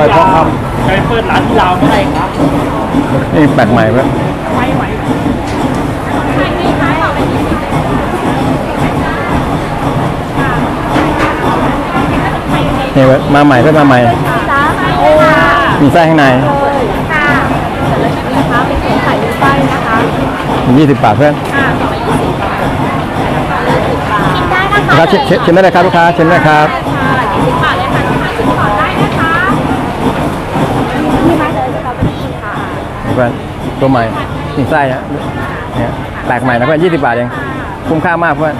ร่อยเพราะคเคยเปิดร้านที่ลาวเมื่อไหร่ครับำนี่แปลกใหม่เว้ยไม่ไหวนี่เว้ยมาใหม่ก็มาใหม่จ้าโอ้ค่ะมีไส้ข้างในเลยค่ะแต่ละชิ้นนะคะเป็นของไข่ด้วยไส้นะคะยี่สิบบาทเพื่อนค่ะสองร้อยยี่สิบบาทกินได้นะลูกคะค้าเชิญเชิญเชิญได้เลยครับลูกค้าเชิญได้ครับ เพื่อนตัวใหม่มีไส้ฮะเนี่ยแปลกใหม่นะเพื่อนยี่สิบบาทเองคุ้มค่ามากเพื่อน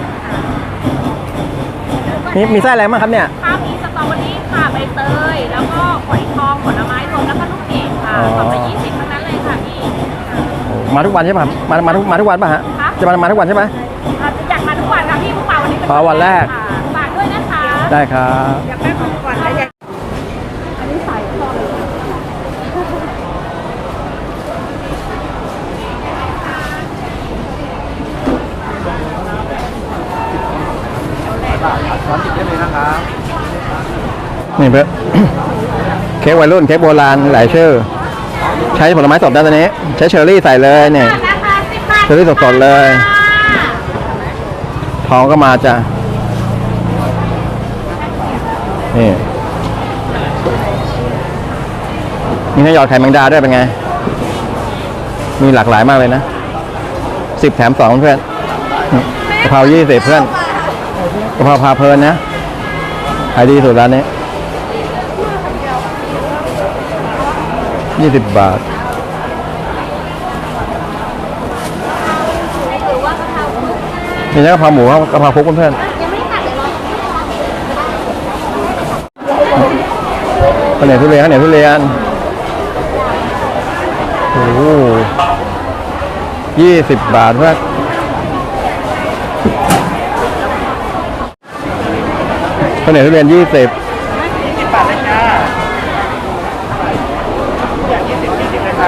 มีมีไส้อะไรบ้างครับเนี่ยข้าวมีสตรอเบอรี่ค่ะใบเตยแล้วก็ฝอยทองผลไม้รวมแล้วก็ลูกเกดค่ะอ๋อสองร้อยยี่สิบทั้งนั้นเลยค่ะพี่มาทุกวันใช่ป่ะมามาทุกมาทุกวันป่ะฮะคะจะมามาทุกวันใช่ไหมอ่าอยากมาทุกวันค่ะพี่เพิ่งมาวันนี้เป็นอ๋อวันแรกค่ะฝากด้วยนะคะได้ครับ อยากได้ของก่อนแล้วอยากอันนี้ใส่ชอบเลย ร้อนจิบได้เลยนะครับ นี่เพื่อเค้กวัยรุ่นเค้กโบราณหลายชื่อ ใช้ผลไม้สดได้ตอนนี้ ใช้เชอร์รี่ใส่เลยเนี่ยเชอร์รี่สดๆเลยทองก็มาจ้ะนี่มีให้หยอดไข่แมงดาด้วยเป็นไง มีหลากหลายมากเลยนะสิบแถมสองเพื่อนกะเพรายี่สิบเพื่อนกะเพราพาเพลินนะขายดีสุดร้านนี้ ยี่สิบบาทมีทั้งกะเพราหมูครับกะเพราคุกเพื่อนยังไม่ตัดเลยเหรอๆข้าวเหนียวทุเรียนข้าวเหนียวทุเรียนโอ้ยี่สิบบาทเพื่อนข้าวเหนียวทุเรียนยี่สิบ ยี่สิบบาทเลยจ้าอย่างยี่สิบยี่สิบเลยครั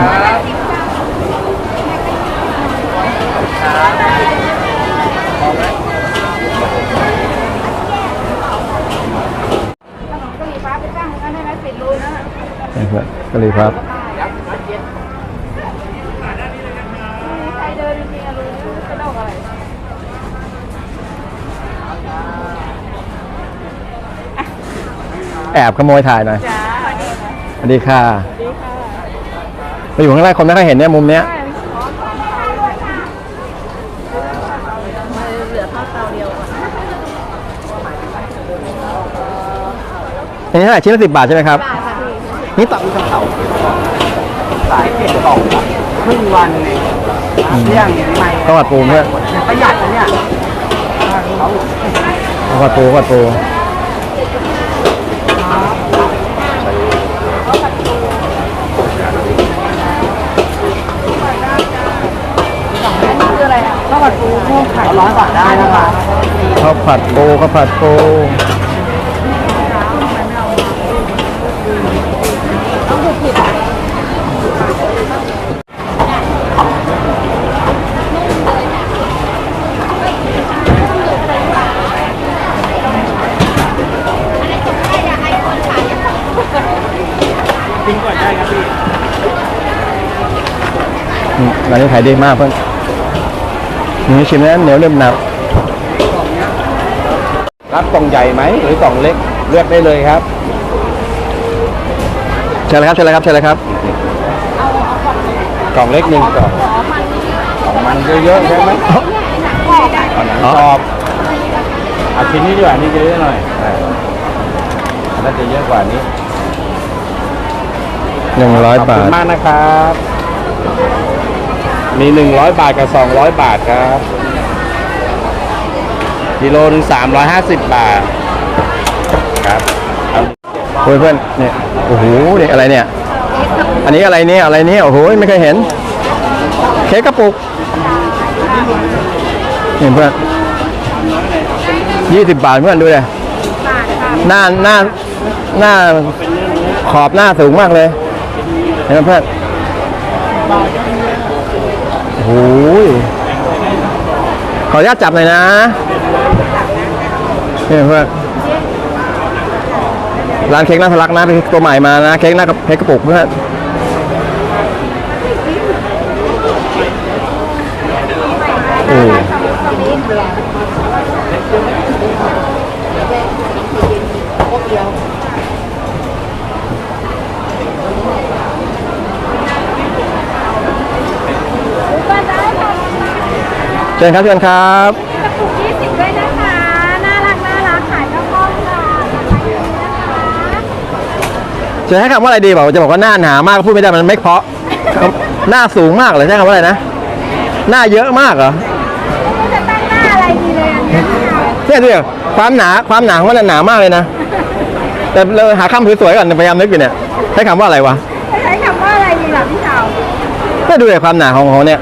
บ นี่เพื่อนกะหรี่ครับใครเดินจริงๆอะกระดกอะไรแอบขโมยถ่ายหน่อยสวัสดีค่ะสวัสดีค่ะ ไปอยู่ข้างล่างคนไม่ค่อยเห็นเนี่ยมุมเนี้ย มาเหลือข้าวเตาเดียวก่อน อันนี้เท่าไหร่ชิ้นละสิบบาทใช่ไหมครับบาทค่ะพี่นี่ต่อสายเก็บกล่องครึ่งวันเองเที่ยงใหม่ข้าวผัดปูเพื่อนประหยัดนะเนี่ยข้าวผัดปูข้าวผัดปูคืออะไรอะข้าวผัดปูคู่ขายร้อยบาทได้นะคะข้าวผัดปูข้าวผัดปู กินก่อนได้ครับพี่อืมร้านนี้ขายดีมากเพื่อนนี่ชิมแล้วเหนียวเริ่มหนับรับกล่องใหญ่ไหมหรือกล่องเล็กเลือกได้เลยครับเชิญเลยครับเชิญเลยครับเชิญเลยครับ กล่องเล็กหนึ่งกล่องของมันเยอะๆใช่ไหมเอาหนังกรอบเอาชิ้นนี้ดีกว่านี่เยอะหน่อยอ่าน่าจะเยอะกว่านี้ หนึ่งร้อยขอบบาคุท ณมากนะครับ มีหนึ่งร้อยบาทกับสองร้อยบาทครับกิโลหนึ่งสามร้อยห้าสิบบาท ครับเอาโอ้ยเพื่อนเนี่ยโอ้โหเนี่ยอะไรเนี่ย อันนี้อะไรเนี่ยอะไรเนี่ยโอ้โหไม่เคยเห็น เค้กกระปุกนี่เพื่อนยี่สิบบาทเพื่อนดูเลยบาทค่ะหน้าหน้าหน้าขอบหน้าสูงมากเลยเห็นไหมเพื่อนโอ้โหขออนุญาตจับหน่อยนะนี่เพื่อนร้านเค้กน่าทะลักนะเป็นตัวใหม่มานะเค้กหน้ากับเค้กกระปุกเพื่อนโอ้ ก็ได้ค่ะ เชิญครับเชิญครับกระปุกยี่สิบด้วยนะคะ น่ารักน่ารักขายข้าวต้มค่ะราคาดีนะคะจะให้คำว่าอะไรดีบอกจะบอกว่าหน้าหนามากพูดไม่ได้มันไม่เพราะหน้าสูงมากเลยใช้คำว่าอะไรนะ หน้าเยอะมากเหรอก็จะตั้งหน้าอะไรดีเลยอันเนี้ยค่ะเนี่ยดูความหนาความหนาของมันนะหนามากเลยนะ แต่เราหาคำสวยๆก่อนพยายามนึกอยู่เนี่ยใช้คำว่าอะไรวะจะใช้คำว่าอะไรดีล่ะพี่เฉาเนี่ยดูเลยความหนาของเขาเนี่ย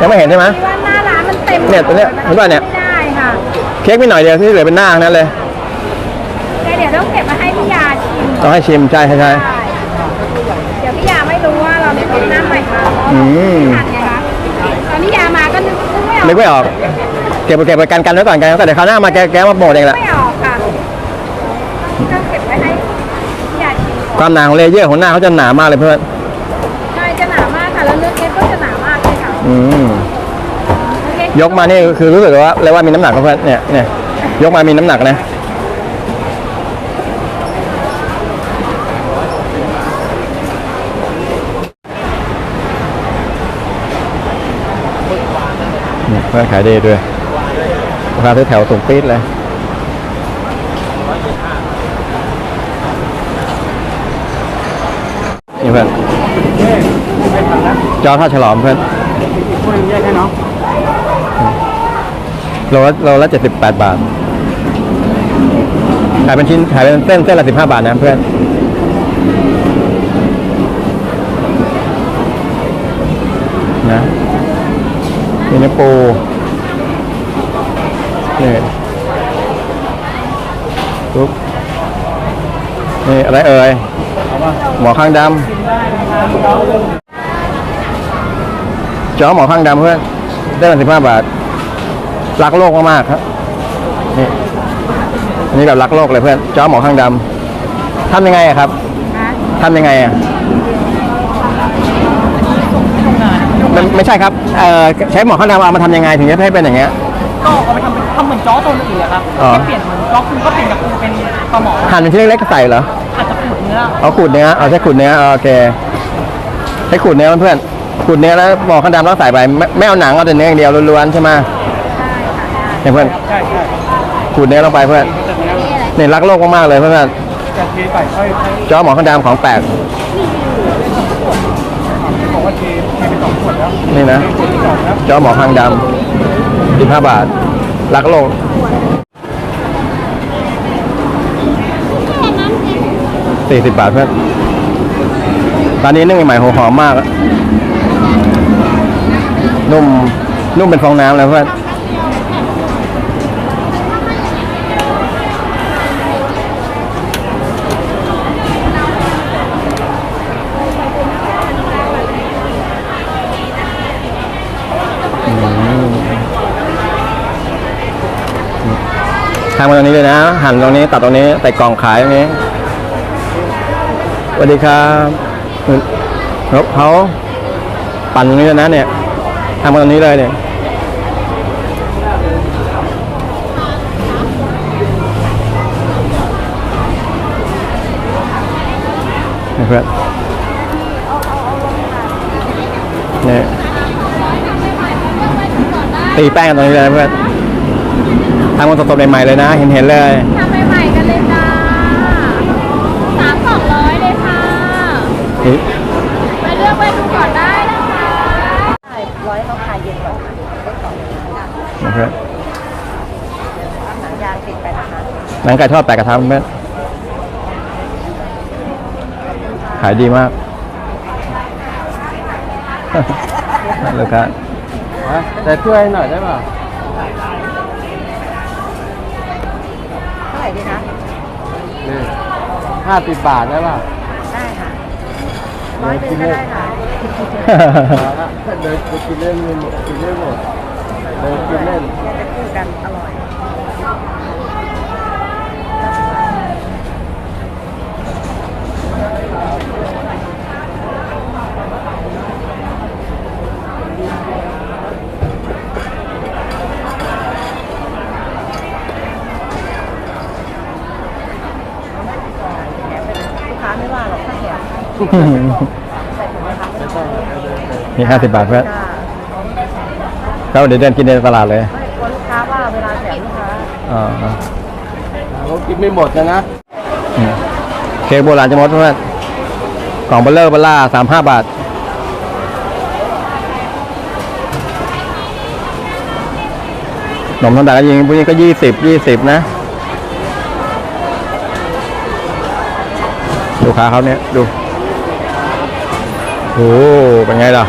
ยังไม่เห็นใช่ไหมที่ว่าหน้าร้านมันเต็มเนี่ยตัวเนี้ยมัเห็นป่ะเนี่ย ไม่ได้ค่ะเค้กไม่หน่อยเดียวที่เหลือเป็นหน้าทั้งนั้นเลยแต่เดี๋ยวต้องเก็บมาให้พี่ยาชิมต้องให้ชิมใช่ใช่ใช่ใช่เดี๋ยวพี่ยาไม่รู้ว่าเราได้รสหน้าใหม่มาเพราะอืม ทันไงคะตอนพี่ยามาก็นึกนึกไม่ออกนึกไม่ออก เก็บเก็บไปกันกันไว้ก่อนกันก็เดี๋ยวคราวหน้ามาแกแกมาโปรดเองแหละ ไม่ออกค่ะต้องเก็บไว้ให้พี่ยาชิมก่อนความหนาของเลเยอร์ของหน้าเขาจะหนามากเลยเพื่อน ยกมานี่คือรู้สึกว่าเลยว่ามีน้ำหนักครับเพื่อนเนี่ยเนี่ยยกมามีน้ำหนักนะนี่เพื่อนขายดีด้วยราคาแถวสูงปี๊ดเลยนี่เพื่อนจอท่าฉลอมเพื่อน พูดแยกให้น้อง โลละโลละเจ็ดสิบแปดบาท ขายเป็นชิ้นขายเป็นเส้นเส้นละสิบห้าบาทนะเพื่อนนะมีเนื้อปูนี่ปุ๊บนี่อะไรเอ่ยหมอข้างดำจ้อหมอข้างดำเพื่อนได้ละสิบห้าบาท รักโลกมากๆครับนี่อันนี้แบบรักโลกเลยเพื่อนจ้อหมอข้างดำทำยังไงอะครับทำยังไงอะมันไม่ใช่ครับเอ่อใช้หมอข้างดำเอามาทำยังไงถึงจะให้เป็นอย่างเงี้ยก็เอาไปทำเป็นทำเหมือนจ้อตัวอื่นอะครับอ๋อ แค่เปลี่ยนเหมือนจ้อคุณก็เปลี่ยนจากคุณเป็นปลาหมอหั่นเป็นชิ้นเล็กๆใส่เหรอ อาจจะขูดเนื้อเอาขูดเนื้อเอาใช้ขูดเนื้อโอเคใช้ขูดเนื้อเพื่อนๆขูดเนื้อแล้วหมอข้างดำแล้วใส่ไปไม่ไม่เอาหนังเอาแต่เนื้ออย่างเดียวล้วนๆใช่ไหม เนี่ยเพื่อนใช่ใช่ขูดเนื้อลงไปเพื่อนเนี่ยรักโลกมากๆเลยเพื่อนเทใส่ค่อยๆจ้อหมอข้างดำของแปลกบอกว่าเทเทไปสองขวดแล้วนี่นะขวดที่สองแล้วจ้อหมอข้างดำสิบห้าบาท รักโลกสี่สิบบาทเพื่อนตอนนี้นึ่งใหม่ๆหัวหอมมากอะนุ่ม นุ่มเป็นฟองน้ำเลยเพื่อน ทำมาตรงนี้เลยนะ หั่นตรงนี้ตัดตรงนี้ใส่กล่องขายตรงนี้สวัสดีครับรถเขาปั่นตรงนี้เลยนะเนี่ยทำมาตรงนี้เลยเนี่ยนี่เพื่อนเนี่ยตีแป้งตรงนี้เลยเพื่อน ทำกันสดๆใหม่ๆเลยนะ เห็นๆเลย ทำใหม่ๆกันเลยจ้าสามสองร้อยเลยค่ะนี่ไปเลือกไปดูก่อนได้นะคะร้อยเขาขายเย็นก่อนค่ะได้สองนะครับหนังยางติดไปนะคะหนังไก่ทอดแปะกระทะเพื่อนขายดีมากเลยครับแต่ช่วยหน่อยได้ป่ะ เท่าไหร่ดีคะ นี่ห้าสิบบาทได้ป่ะได้ค่ะร้อยหนึงก็ได้ค่ะเดินไปกินเล่นไม่หมดกินเล่นหมดเดินกินเล่นจะคู่กันอร่อย นี่ห้าสิบบาทเพื่อนเราเดี๋ยวเดินกินในตลาดเลยไม่กลัวลูกค้าว่าเวลาแจกลูกค้าอ่าเรากินไม่หมดนะนะอืมเค้กโบราณจะมดเพื่อนกล่องเบลเลอร์เบลล่าสามห้าบาทหนมธรรมดาก็ยิงพวกนี้ก็ยี่สิบยี่สิบนะ ลูกค้าเขาเนี่ยดู โอ้เป็นไงล่ะ